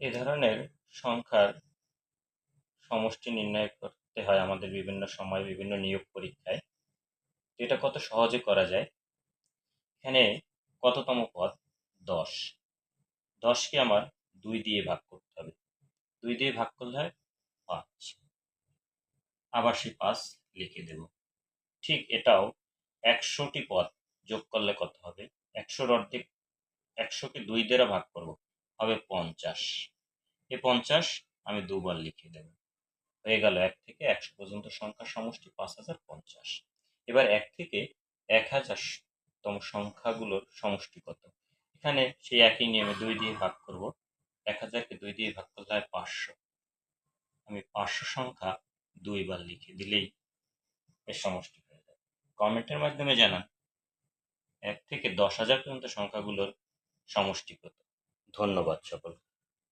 এ ধরনের সংখ্যার সমষ্টি নির্ণয় করতে হয় আমাদের বিভিন্ন সময় বিভিন্ন নিয়োগ পরীক্ষায়। এটা কত সহজে করা যায়? এখানে কততম পদ? দশ। দশকে আমার দুই দিয়ে ভাগ করতে হবে। দুই দিয়ে ভাগ করলে হয় পাঁচ। আবার সেই পাঁচ লিখে দেব। ঠিক এটাও একশোটি পদ যোগ করলে কত হবে? একশোর অর্ধেক, একশোকে দুই দ্বারা ভাগ করব। হবে পঞ্চাশ। এ পঞ্চাশ আমি দুবার লিখে দেব। হয়ে গেল এক থেকে একশো পর্যন্ত সংখ্যার সমষ্টি পাঁচ হাজার পঞ্চাশ। এবার এক থেকে এক হাজার তম সংখ্যাগুলোর সমষ্টি কত? এখানে সেই একই নিয়মে দুই দিয়ে ভাগ করব। এক হাজারকে দুই দিয়ে ভাগ করলে হয় পাঁচশো। আমি পাঁচশো সংখ্যা দুইবার লিখে দিলেই এর সমষ্টি হয়ে যাবে কমেন্টের মাধ্যমে জানান, এক থেকে দশ হাজার পর্যন্ত সংখ্যাগুলোর সমষ্টি কত? ধন্যবাদ সকলকে।